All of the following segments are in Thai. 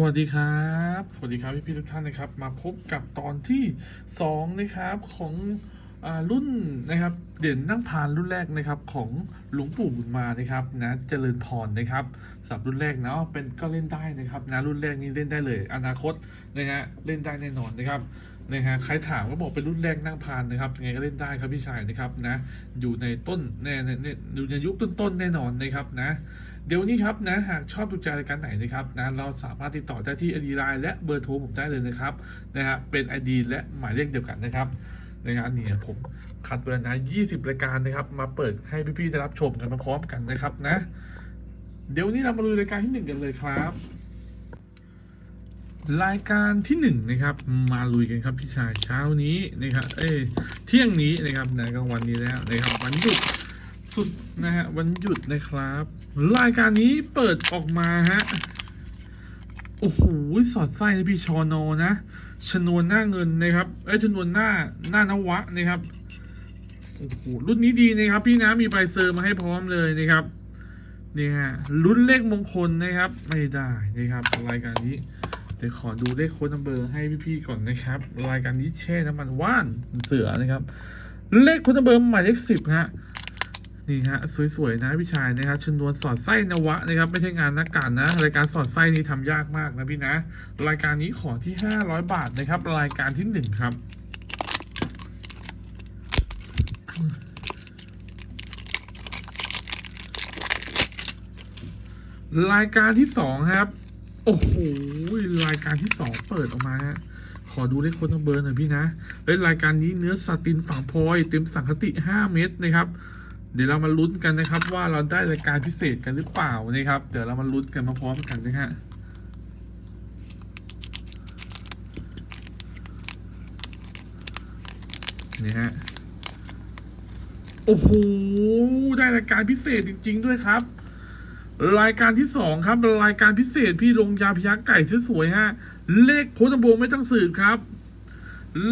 สวัสดีครับ สวัสดีครับพี่พี่ๆทุกท่านนะครับ มาพบกับตอนที่สองนะครับของอรุ่นนะครับเหรียญนั่งพานรุ่นแรกนะครับของหลวงปู่บุญมานะครับนะเจริญพรนะครับสำหรับรุ่นแรกเนาะเป็นก็เล่นได้นะครับนะรุ่นแรกนี้เล่นได้เลย อนาคตนะฮะเล่นได้แน่นอนนะครับนะฮะใครถามก็บอกเป็นรุ่นแรกนั่งพานนะครับยังไงก็เล่นได้ครับพี่ชายนะครับนะอยู่ในต้นในในในอยู่ในยุคต้นๆแน่นอนนะครับนะ เดี๋ยววันนี้ครับนะหากชอบถูใจรายการไหนนะครับนะเราสามารถติดต่อได้ที่ ID Line และเบอร์โทรผมได้เลยนะครับนะฮะเป็น ID และหมายเลขเดียวกันนะครับในงานนี้ผมคัดเวลานะ20 รายการนะครับ มาเปิดให้พี่ๆได้รับชมกันมาพร้อมกันนะครับนะ เดี๋ยววันนี้เรามาดูรายการที่หนึ่งกันเลยครับ รายการที่หนึ่งนะครับ มาลุยกันครับพี่ชายเช้านี้นะครับ เอ้เที่ยงนี้นะครับในกลางวันนี้แล้วนะครับวันหยุด สุดนะฮะวันหยุดนะครับ รายการนี้เปิดออกมาฮะโอ้โหสอดไส้นะพี่ชอนอนะชนวนหน้าเงินนะครับเอ้ยชนวนหน้าหน้านวะนะครับโอ้โหรุ่นนี้ดีนะครับ พี่นะมีใบเซอร์มาให้พร้อมเลยนะครับนี่ฮะรุ่นเลขมงคลนะครับ ไม่ได้นะครับ รายการนี้เดี๋ยวขอดูเลขโค้ดนัมเบอร์ให้พี่ๆก่อนนะครับ รายการนี้แช่น้ำมันว่านเสือนะครับ เลขโค้ดนัมเบอร์หมายเลขสิบฮะ นี่ฮะสวยๆนะพี่ชายนะครับชนวนสอดไส้นวะนะครับไม่ใช่งานนักการนะ รายการสอดไส้นี่ทำยากมากนะพี่นะ รายการนี้ขอที่ 500 บาทนะครับ รายการที่หนึ่งครับรายการที่สองครับ โอ้โห รายการที่สองเปิดออกมาฮะ ขอดูเลขค้ดนัมเบอร์หน่อยพี่นะเฮ้ยรายการนี้เนื้อสตินฝั่งพลอย เต็มสังคติ5เม็ดนะครับ เดี๋ยวเรามาลุ้นกันนะครับ ว่าเราได้รายการพิเศษกันหรือเปล่านะครับ เดี๋ยวเรามาลุ้นกันมาพร้อมกันนะฮะนี่ฮะโอ้โหได้รายการพิเศษจริง ๆ ด้วยครับ รายการที่สองครับรายการพิเศษพี่ลงยาพยักไก่สวยๆฮะ เลขโค้ดตำบวไม่ต้องสืบครับ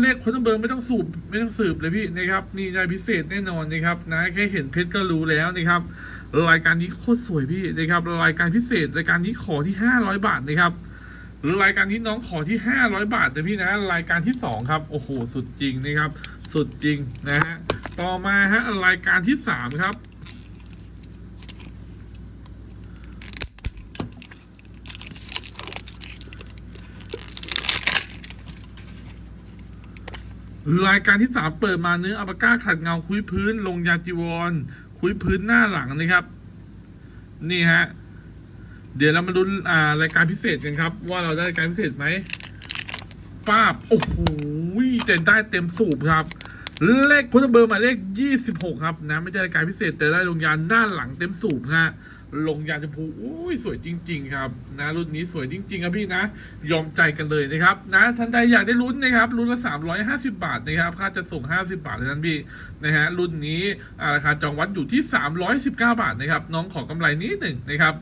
เลขคนเบอร์ไม่ต้องสูบไม่ต้องสืบเลยพี่นะครับนี่นายพิเศษแน่นอนนะครับนะแค่เห็นเพชรก็รู้แล้วนะครับ รายการนี้โคตรสวยพี่นะครับ รายการพิเศษรายการนี้ขอที่ห้าร้อยบาทนะครับรายการนี้น้องขอที่ห้าร้อยบาทนะพี่นะ รายการที่สองครับ โอ้โห สุดจริงนะครับ สุดจริงนะฮะ ต่อมาฮะรายการที่สามครับ รายการที่สามเปิดมาเนื้ออัปาก้าขัดเงาคุยพื้น ลงยาจีวร คุยพื้นหน้าหลังนะครับ นี่ฮะ เดี๋ยวเรามาดูอ่ารายการพิเศษกันครับ ว่าเราได้รายการพิเศษไหมป้าบโอ้โหเต็มได้เต็มสูบครับ เลขคุณเบอร์หมายเลขยี่สิบหกครับนะไม่ใช่รายการพิเศษแต่ได้ลงยานหน้าหลังเต็มสูบฮะ ลงยาชมพูอุ้ยสวยจริง ๆ ครับนะรุ่นนี้สวยจริง ๆ ครับพี่นะ ยอมใจกันเลยนะครับนะท่านใดอยากได้ลุ้นนะครับลุ้นละ350 บาทนะครับค่าจะส่ง 50 บาทเท่านั้นพี่นะฮะรุ่นนี้ราคาจองวัดอยู่ที่ 319 บาทนะครับน้องขอกำไรนิดหนึ่งนะครับ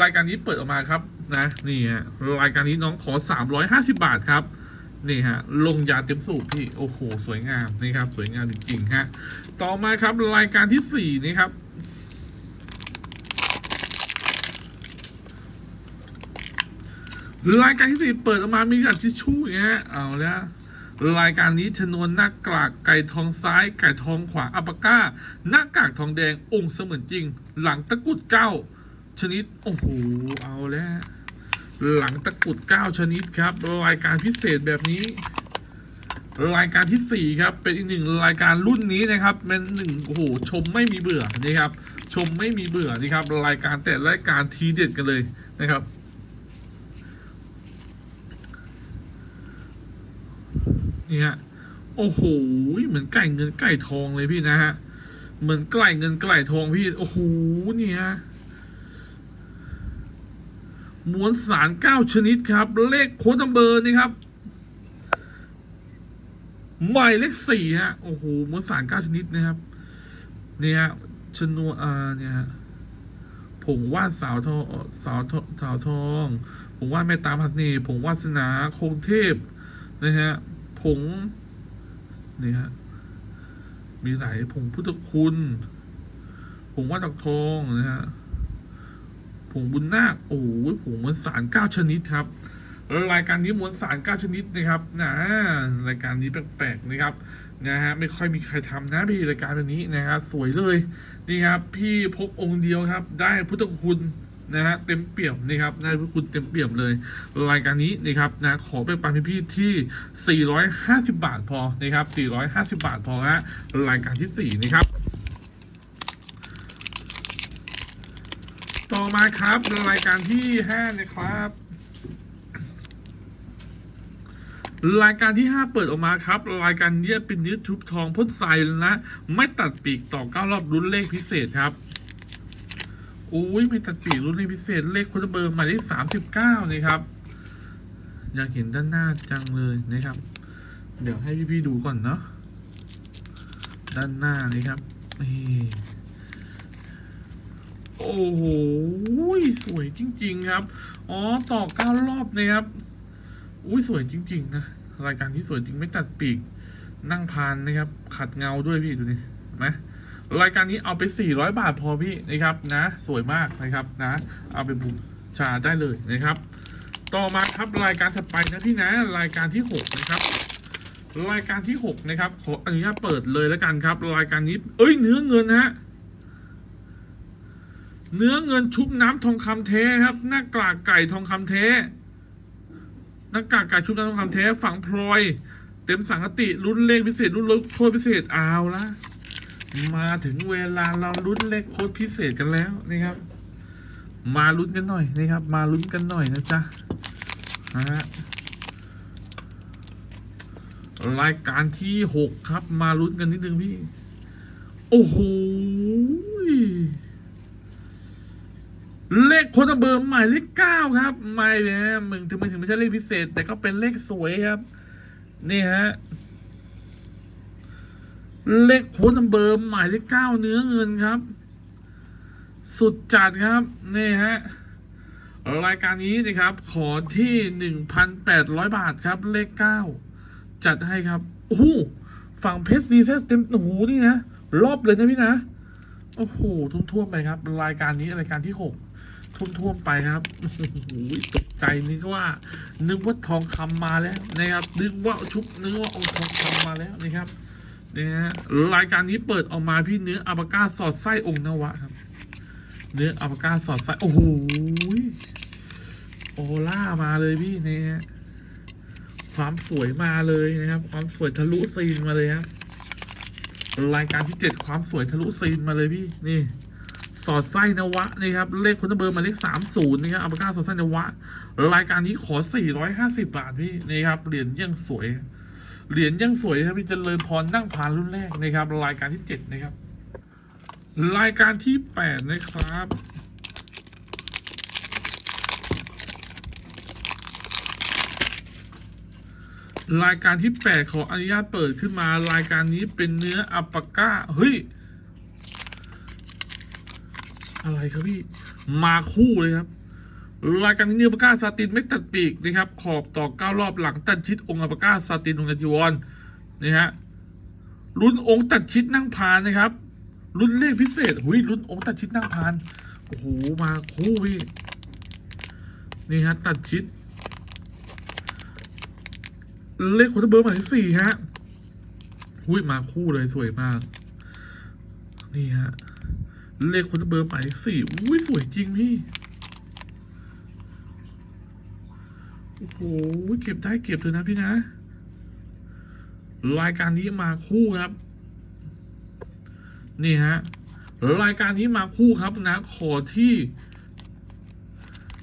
รายการนี้เปิดออกมาครับนะนี่ฮะรายการนี้น้องขอ 350 บาทครับนี่ฮะลงยาเต็มสูบพี่โอ้โห สวยงามนะครับ สวยงามจริงๆฮะต่อมาครับรายการที่สี่นี่ครับ รายการที่สี่เปิดออกมามีกระดาษทิชชู่อย่างเงี้ยเอาแล้วรายการนี้ชนวนหน้ากากไก่ทองซ้าย ไก่ทองขวาอัปปาก้า หน้ากากทองแดงองค์เสมือนจริง หลังตะกุดเก้าชนิด โอ้โห เอาแล้ว หลังตะกุดเก้าชนิดครับ รายการพิเศษแบบนี้ รายการที่สี่ครับ เป็นอีกหนึ่งรายการรุ่นนี้นะครับเป็นหนึ่งโอ้โห ชมไม่มีเบื่อนี่ครับ ชมไม่มีเบื่อนี่ครับ รายการแต่ละรายการทีเด็ดกันเลยนะครับ นี่ฮะโอ้โหเหมือนไก่เงินไก่ทองเลยพี่นะฮะเหมือนไก่เงินไก่ทองพี่โอ้โหนี่ฮะมวลสารเก้าชนิดครับ เลขโค้ดนัมเบอร์นี่ครับหมายเลขสี่ฮะโอ้โหมวลสารเก้าชนิดนะครับ เนี่ยชนวนอ่าเนี่ยฮะผงวาดสาวทองสาวทองสาวทองผงวาดแม่ตาพัฒนีผงวาสนาคงเทพนะฮะ ผงนี่ฮะมีหลายผงพุทธคุณผงวาดดอกทองนะฮะผงบุญนาคโอ้โหผงมวลสารเก้าชนิดครับรายการนี้มวลสารเก้าชนิดนะครับนะรายการนี้แปลกๆนะครับนะฮะไม่ค่อยมีใครทำนะพี่รายการแบบนี้นะครับสวยเลยนี่ครับพี่พกองค์เดียวครับ ได้พุทธคุณ นะฮะเต็มเปี่ยมนะครับได้พุทธคุณเต็มเปี่ยมเลย รายการนี้นะครับนะขอไปปันพี่ๆที่ 450 บาทพอนะครับ 450 บาทพอฮะรายการที่ 4 นะครับต่อมาครับรายการที่ห้านะครับ รายการที่ห้าเปิดออกมาครับ รายการเนี้ยเป็นเนื้อทุบทองพ่นใสแล้วนะ ไม่ตัดปีกต่อเก้ารอบรุ่นเลขพิเศษครับ อุ้ยไม่ตัดปีกรุ่นพิเศษเลขคนเบอร์หมายเลขสามสิบเก้านี่ครับ อยากเห็นด้านหน้าจังเลยนะครับ เดี๋ยวให้พี่ๆดูก่อนเนาะด้านหน้านี่ครับนี่โอ้โหสวยจริง ๆ ครับ อ๋อต่อเก้ารอบนะครับ อุ้ยสวยจริง ๆ นะรายการที่สวยจริงไม่ตัดปีก นั่งพานนะครับ ขัดเงาด้วยพี่ดูนี่นไหม รายการนี้เอาไป 400 บาทพอพี่นะครับนะสวยมากนะครับนะเอาไปบูชาได้เลยนะครับ ต่อมาครับรายการถัดไปนะพี่นะรายการที่ 6 นะครับ รายการที่ 6 นะครับ ขออนุญาตเปิดเลยแล้วกันครับ รายการนี้ เอ้ยเนื้อเงินฮะเนื้อเงินชุบน้ำทองคำแท้ครับ หน้ากากไก่ทองคำแท้หน้ากากไก่ชุบน้ำทองคำแท้ฝังพลอย เต็มสังกติรุ่นเลขพิเศษรุ่นลดโค้ดพิเศษเอาละ มาถึงเวลาเรารุ่นเลขโค้ดพิเศษกันแล้วนี่ครับ มาลุ้นกันหน่อยนะครับ มาลุ้นกันหน่อยนะจ๊ะนะฮะรายการที่หกครับมาลุ้นกันนิดนึงพี่ โอ้โหเลขคนเบอร์หมายเลขเก้าครับไม่เนี่ยมึงถึงไม่ถึงไม่ใช่เลขพิเศษ แต่ก็เป็นเลขสวยครับ นี่ฮะ เลขโค้ดนัมเบอร์หมายเลขเก้าเนื้อเงินครับ สุดจัดครับนี่ฮะรายการนี้นะครับ ขอที่หนึ่งพันแปดร้อยบาทครับ เลขเก้าจัดให้ครับโอ้โหฝั่งเพชรซีเซเต็มโอ้โหนี่นะรอบเลยนะพี่นะโอ้โหทุ่วมๆไปครับ รายการนี้รายการที่หกทุ่วมๆไปครับโอ้โหตกใจนึกว่า นึกว่าทองคำมาแล้วนะครับ นึกว่าชุบนึกว่าเอาทองคำมาแล้วนะครับ นี่ยฮะรายการนี้เปิดออกมาพี่เนื้ออัลปาก้าสอดไส้องค์นวะครับ เนื้ออัลปาก้าสอดไส้โอ้โหโอล่ามาเลยพี่เนี่ยความสวยมาเลยนะครับ ความสวยทะลุซีนมาเลยครับรายการที่เจ็ดความสวยทะลุซีนมาเลยพี่นี่ สอดไส้นวะนี่ครับเลขคนเบอร์มาเลขสามศูนย์นี่ครับอัลปาก้าสอดไส้นวะรายการนี้ขอสี่ร้อยห้าสิบาทพี่นี่ครับเหรียญยังสวย เหรียญยังสวยครับพี่เจริญพรนั่งพานรุ่นแรกนะครับ รายการที่เจ็ดนะครับ รายการที่แปดนะครับรายการที่แปดขออนุญาตเปิดขึ้นมารายการนี้เป็นเนื้ออัปาก้า เฮ้ย อะไรครับพี่ มาคู่เลยครับ รายการนี้เนื้อปาก้าซาตินไม่ตัดปีกนะครับ ขอบต่อเก้ารอบหลังตัดชิดองค์อปาก้าซาตินองค์จันจีวรนี่ฮะรุ่นองค์ตัดชิดนั่งพานนะครับ รุ่นเลขพิเศษหุยรุ่นองค์ตัดชิดนั่งพานโอ้โหมาคู่พี่นี่ฮะตัดชิด เลขคนเบอร์หมายเลขสี่ฮะหุ้ยมาคู่เลยสวยมาก นี่ฮะเลขคนเบอร์หมายเลขสี่อุ้ยสวยจริงพี่ อ้โหเก็บได้เก็บเลยนะพี่นะ รายการนี้มาคู่ครับ นี่ฮะรายการนี้มาคู่ครับนะ ขอที่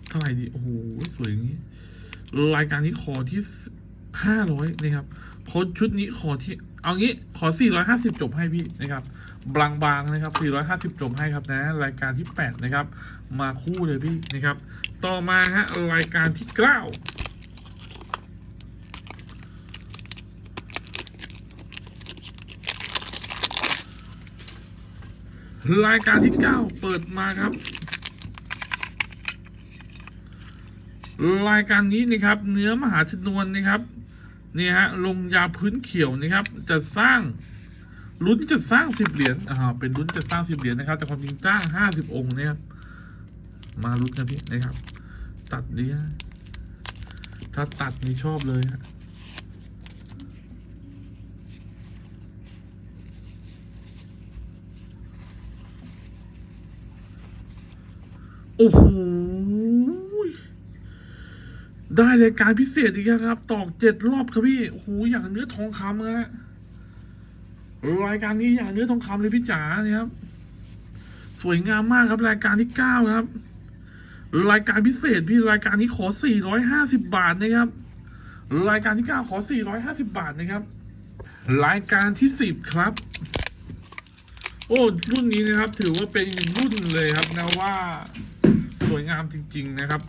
เท่าไหร่ดีโอ้โหสวยอย่างนี้ รายการนี้ขอที่ห้าร้อยนี่ครับโค้ดชุดนี้ขอที่ เอางี้ขอสี่ร้อยห้าสิบจบให้พี่นะครับบางบางนะครับสี่ร้อยห้าสิบจบให้ครับนะ รายการที่แปดนะครับ มาคู่เลยพี่นะครับ ต่อมาฮะรายการที่เก้า รายการที่เก้าเปิดมาครับ รายการนี้นะครับ เนื้อมหาชนวนนะครับนี่ฮะลงยาพื้นเขียวนะครับ จะสร้างลุ้นจะสร้างสิบเหรียญอ่าเป็นลุ้นจะสร้างสิบเหรียญนะครับ แต่ความจริงจ้างห้าสิบองค์นะครับมาลุ้นกันพี่นะครับ ตัดเนี้ยถ้าตัดนี่ชอบเลยฮะ โอ้โหได้รายการพิเศษอีกครับ ตอกเจ็ดรอบครับพี่โอ้โหอย่างเนื้อทองคำนะฮะรายการนี้อย่างเนื้อทองคำเลยพี่จ๋าเนี่ยครับ สวยงามมากครับรายการที่เก้าครับ รายการพิเศษพี่รายการนี้ขอ450บาทนะครับ รายการที่9ขอ450บาทนะครับ รายการที่10ครับ โอ้รุ่นนี้นะครับถือว่าเป็นอีกรุ่นเลยครับนะว่าสวยงามจริง ๆนะครับ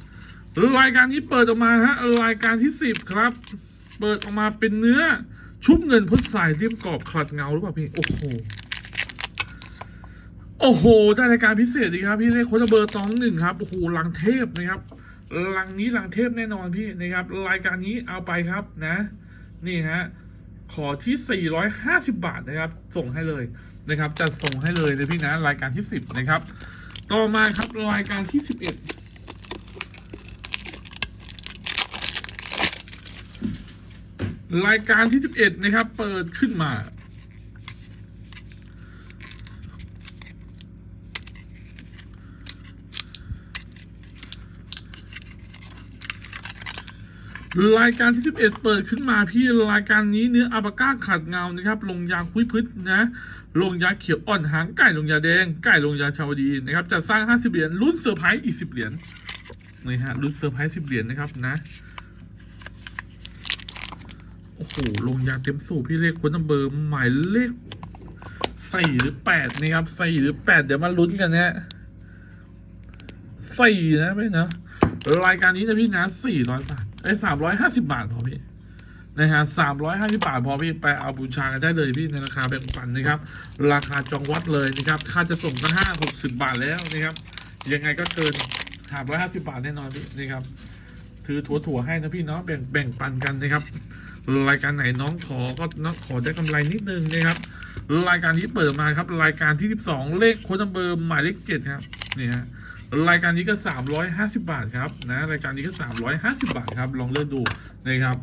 รายการนี้เปิดออกมาฮะรายการที่10ครับ เปิดออกมาเป็นเนื้อชุบเงินพ่นสายเรียมกรอบขัดเงาหรือเปล่าพี่โอ้โหโอ้โหได้รายการพิเศษดีครับ พี่เลขโคตรเบอร์ตองหนึ่งครับโอ้โหลังเทพนะครับลังนี้ลังเทพแน่นอนพี่นะครับ รายการนี้เอาไปครับนะ นี่ฮะขอที่ 450 บาทนะครับ ส่งให้เลย นะครับจะส่งให้เลยเลยพี่นะรายการที่10นะครับ ต่อมาครับรายการที่11รายการที่11นะครับ เปิดขึ้นมารายการที่ 11 เปิดขึ้นมาพี่รายการนี้เนื้ออาบาก้าขัดเงานะครับ ลงยางคุยพืชนะ ลงยาเขียวอ่อนหางไก่ลงยาแดงไก่ลงยาชาวดีนะครับจะสร้าง 50 เหรียญรุ่นเซอร์ไพรส์อีก10 เหรียญนี่ฮะรุ่นเซอร์ไพรส์10 เหรียญนะครับนะโอ้โหลงยาเต็มสูบพี่เลขคนนัมเบอร์หมายเลขสี่หรือแปดนะครับสี่หรือแปดเดี๋ยวมาลุ้นกันนะสี่นะพี่นะรายการนี้นะพี่นะสี่ร้อยบาทไอ้สามร้อยห้าสิบาทพอพี่ นะฮะสามร้อยห้าสิบบาทพอพี่ไปเอาบูชากันได้เลยพี่ในราคาแบ่งปันนะครับ ราคาจองวัดเลยนะครับค่าจะส่งก็ห้าหกสิบบาทแล้วนะครับ ยังไงก็เกินสามร้อยห้าสิบบาทแน่นอนพี่นะครับ ถือถั่วๆให้นะพี่เนาะแบ่งแบ่งปันกันนะครับ รายการไหนน้องขอก็น้องขอได้กำไรนิดนึงนะครับ รายการนี้เปิดมาครับ รายการที่12เลขโค้ดนัมเบอร์หมายเลข7ครับนี่ฮะรายการนี้ก็ 350 บาทครับนะรายการนี้ก็ 350 บาทครับ ลองเลือกดูนะครับ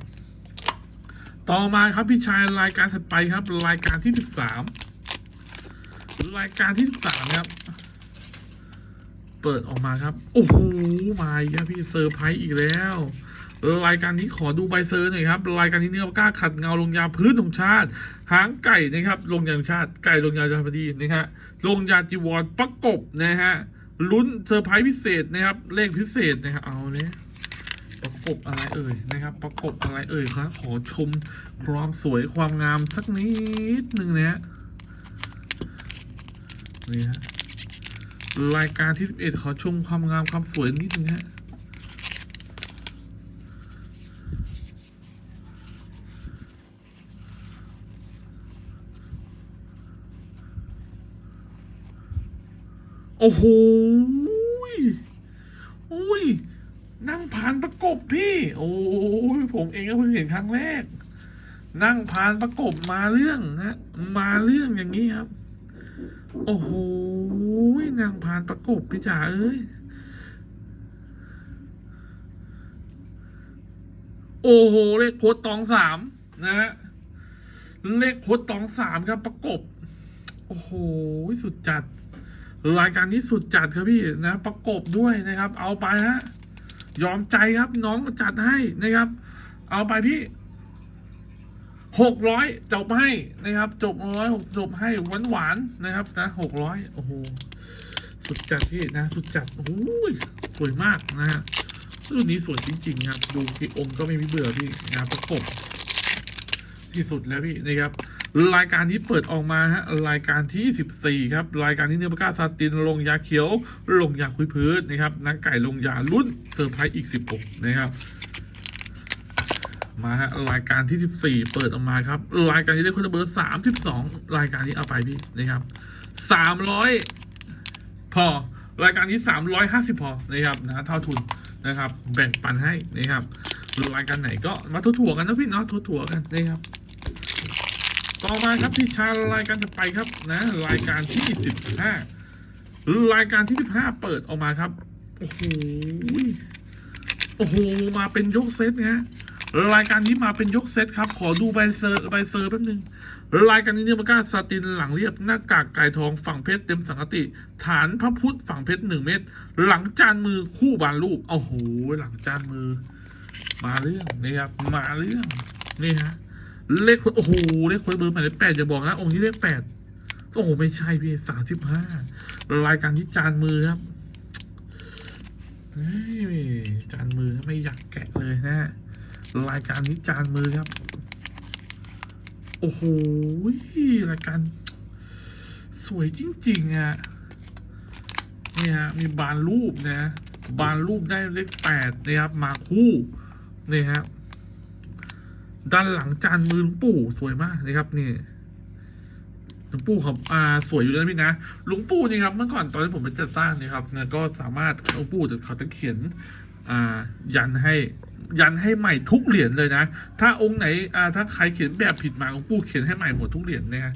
ต่อมาครับพี่ชายรายการถัดไปครับ รายการที่13รายการที่13ครับ เปิดออกมาครับ โอ้โหมาอีกครับพี่เซอร์ไพรส์อีกแล้ว รายการนี้ขอดูใบเซอร์หน่อยครับ รายการนี้เนื้อก้าขัดเงาลงยาพื้นของชาติ หางไก่นะครับ ลงยาชาติ ไก่ลงยาจาพดีนะฮะลงยาจีวรประกบนะฮะลุ้นเซอร์ไพรส์พิเศษนะครับเลขพิเศษนะครับเอาเนี่ย ประกบอะไรเอ่ยนะครับ ประกบอะไรเอ่ยครับขอชมความสวยความงามสักนิดหนึ่งนะฮะนี่ฮะรายการที่11ขอชมความงามความสวยนิดนึงฮะโอ้โหยโอ้ยานประกบพี่ โอ้ยผมเองก็เพิ่งเห็นครั้งแรก นั่งผ่านประกบมาเรื่องนะมาเรื่องอย่างนี้ครับ โอ้โหนางพานประกบพี่จ๋าเอ้ยโอ้โหเลขโคดตองสามนะฮะเลขโคดตองสามครับประกบ โอ้โหสุดจัด รายการนี้สุดจัดครับพี่นะ ประกบด้วยนะครับ เอาไปฮะ ยอมใจครับน้องจัดให้นะครับ เอาไปพี่หกร้อยจบให้นะครับ จบร้อยหกจบให้หวานหวานๆนะครับนะหกร้อยโอ้โหสุดจัดพี่นะ สุดจัดโอ้ยสวยมากนะฮะรุ่นนี้สวยจริงๆครับดูที่องค์ก็ไม่มีเบื่อพี่งานประกบ ที่สุดแล้วพี่นะครับรายการนี้เปิดออกมาฮะรายการที่ 14 ครับ รายการนี้เนื้อปลากาซาตินลงยาเขียว ลงยาคุยพื้นนะครับนักไก่ลงยารุ่นเซอร์ไพรส์อีก 16 นะครับมาฮะรายการที่ 14 เปิดออกมาครับ รายการนี้ได้คนเบอร์ 32 รายการนี้เอาไปพี่นะครับ 300 พอ รายการนี้ 350 พอนะครับนะเท่าทุนนะครับ แบ่งปันให้นะครับรายการไหนก็มาถั่วๆกันนะพี่เนาะถั่วๆกันนะครับ ต่อมาครับพี่ชารายการต่อไปครับนะรายการที่15รายการที่15เปิดออกมาครับ โอ้โหโอ้โหมาเป็นยกเซตนะรายการนี้มาเป็นยกเซตครับ ขอดูใบเซอร์ใบเซอร์แป๊บนึงรายการนี้เนี่ยมันก้าสตินหลังเรียบหน้ากากไก่ทองฝั่งเพชรเต็มสังกติ ฐานพระพุทธฝั่งเพชรหนึ่งเม็ดหลังจานมือคู่บานรูปโอ้โหหลังจานมือ มาเรื่องนี่ครับมาเรื่องนี่ฮะ เลขโอ้โหเลขคนเบอร์หมายเลขแปดอย่าบอกนะองค์นี้เลขแปดโอ้โหไม่ใช่พี่สามสิบห้ารายการนี้จานมือครับจานมือไม่อยากแกะเลยนะฮะรายการนี้จานมือครับ โอ้โหรายการสวยจริง ๆ อะ เนี่ฮะมีบานรูปนะ บานรูปได้เลขแปดนะครับ มาคู่นี่ครับ ด้านหลังจานมือลวงปู่สวยมากนะครับนี่หลวงปู่เขาอ่าสวยอยู่แล้วพี่นะหลวงปู่นี่ครับเมื่อก่อนตอนที่ผมไปจัดสร้างเนี่ยครับก็สามารถหลวงปู่จะเขาจะเขียนอ่ายันให้ยันให้ใหม่ทุกเหรียญเลยนะ ถ้าองค์ไหนอ่าถ้าใครเขียนแบบผิดมาหลวงปู่เขียนให้ใหม่หมดทุกเหรียญนะฮะ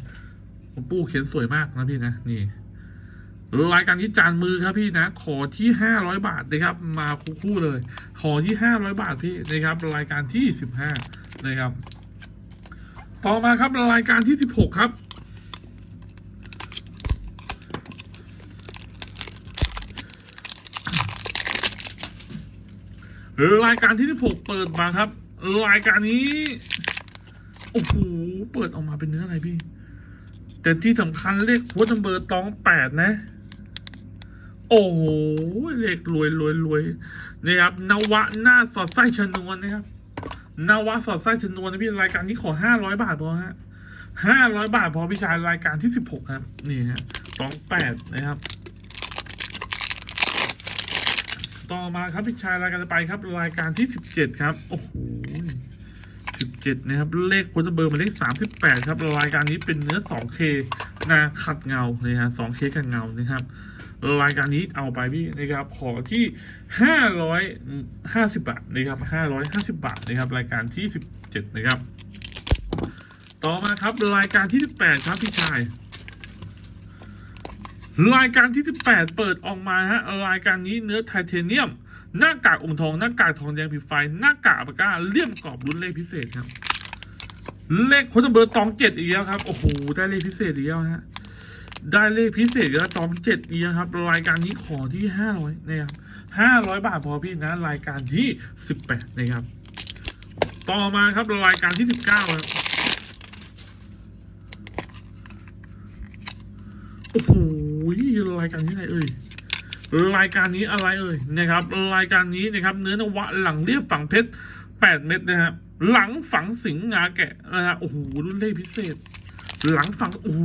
หลวงปู่เขียนสวยมากนะพี่นะนี่รายการนี้จานมือครับพี่นะ ขอที่ห้าร้อยบาทนะครับ มาคู่ๆเลย ขอที่ห้าร้อยบาทพี่นะครับ รายการที่สิบห้า นะครับ ต่อมาครับรายการที่สิบหกครับรายการที่ที่ผมเปิดมาครับ รายการนี้ โอ้โห เปิดออกมาเป็นเนื้ออะไรพี่ แต่ที่สำคัญเลขโค้ดนัมเบอร์ตองแปดนะโอ้โหเลขรวยรวยรวยนี่ครับนวะหน้าสอดไส้ชนวนนะครับ นวะสอดไส้ชนวนนะพี่รายการนี้ขอห้าร้อยบาทพอฮะห้าร้อยบาทพอพี่ชายรายการที่สิบหกครับ นี่ฮะตองแปดนะครับ ต่อมาครับพี่ชายรายการต่อไปครับ รายการที่สิบเจ็ดครับ โอ้โหสิบเจ็ดนะครับ เลขโค้ดเบอร์มาเลขสามสิบแปดครับ รายการนี้เป็นเนื้อสองเคนะขัดเงาเนะฮะสองเคกันเงานะครับ รายการนี้เอาไปพี่นะครับขอที่ห้าร้อยห้าสิบบาทนะครับห้าร้อยห้าสิบาทนะครับ รายการที่สิบเจ็ดนะครับ ต่อมาครับรายการที่สิบแปดครับพี่ชาย รายการที่ 18 เปิดออกมาฮะรายการนี้เนื้อไทเทเนียม หน้ากากองทองหน้ากากทองแดงผิวไฟ หน้ากากอัปากาเลี่ยมกรอบรุ่นเลขพิเศษครับเลขโคนเบอร์ตองเจ็ดอีกแล้วครับ โอ้โห ได้เลขพิเศษอีกแล้วฮะ ได้เลขพิเศษกแล้วตองเจ็ดอีกแล้วครับ รายการนี้ขอที่ห้าร้อยนะครับห้าร้อยบาทพอพี่นะรายการที่สิบแปดนะครับ ต่อมาครับรายการที่สิบเก้าครับโอ้โหรายการนี้อะไรเอ่ยรายการนี้อะไรเอ่ยนะครับ รายการนี้นะครับ เนื้อนวะหลังเรียบฝังเพชรแปดเม็ดนะครับหลังฝังสิงห์งาแกะนะฮะโอ้โหรุ่นเลขพิเศษ หลังฝังโอ้โห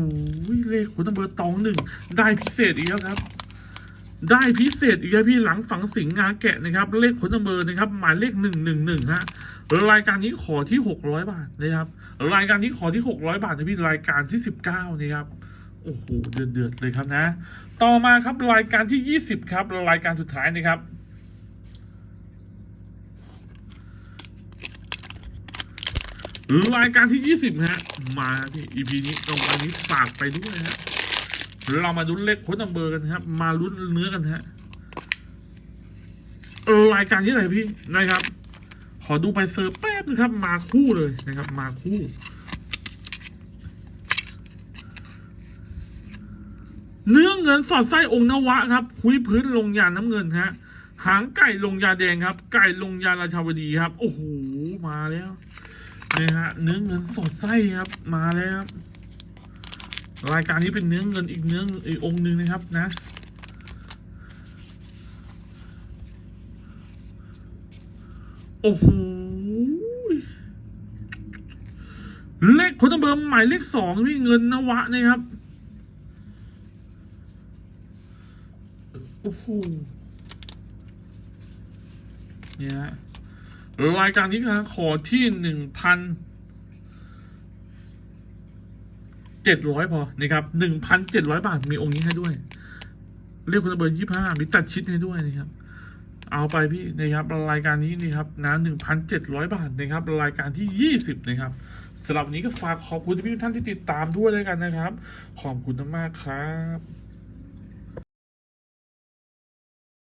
เลขคุณตำเบอร์ตองหนึ่งได้พิเศษอีกแล้วครับ ได้พิเศษอีกแล้วพี่หลังฝังสิงห์งาแกะนะครับ เลขขนตำเบอร์นะครับ หมายเลขหนึ่งหนึ่งหนึ่งฮะรายการนี้ขอที่หกร้อยบาทนะครับรายการนี้ขอที่หกร้อยบาทนะพี่รายการที่สิบเก้านะครับโอ้โหเดือดเดือดเลยครับนะ ต่อมาครับรายการที่ยี่สิบครับ รายการสุดท้ายนะครับ รายการที่ยี่สิบฮะ มาที่ EP นี้ตรงวันนี้ฝากไปด้วยฮะ เรามาลุ้นเลขโค้ดนัมเบอร์กันครับ มาลุ้นเนื้อกันฮะ รายการที่ไหนพี่นะครับ ขอดูไปเซอร์แป๊บนะครับ มาคู่เลยนะครับ มาคู่เนื้อเงินสอดไส้องค์นวะครับ คุยพื้นลงยาน้ำเงินฮะ หางไก่ลงยาแดงครับ ไก่ลงยาราชาวดีครับ โอ้โห มาแล้ว นี่ฮะเนื้อเงินสดไส้ครับ มาแล้วครับรายการนี้เป็นเนื้อเงินอีกเนื้ออีกองค์หนึ่งนะครับนะ โอ้โหเลขคนตำเบอร์หมายเลขสองนี่เงินนวะนี่ครับ โอ้โหเนี่ย รายการนี้นะขอที่หนึ่งพันเจ็ดร้อยพอนะครับหนึ่งพันเจ็ดร้อยบาทมีองค์นี้ให้ด้วย เรียกคนละเบอร์ยี่ห้ามีตัดชิดให้ด้วยนะครับ เอาไปพี่นะครับรายการนี้นี่ครับนะหนึ่งพันเจ็ดร้อยบาทนะครับ รายการที่ยี่สิบนะครับสำหรับวันนี้ก็ฝากขอบคุณทุกท่านที่ติดตามด้วยแล้วกันนะครับ ขอบคุณมากครับ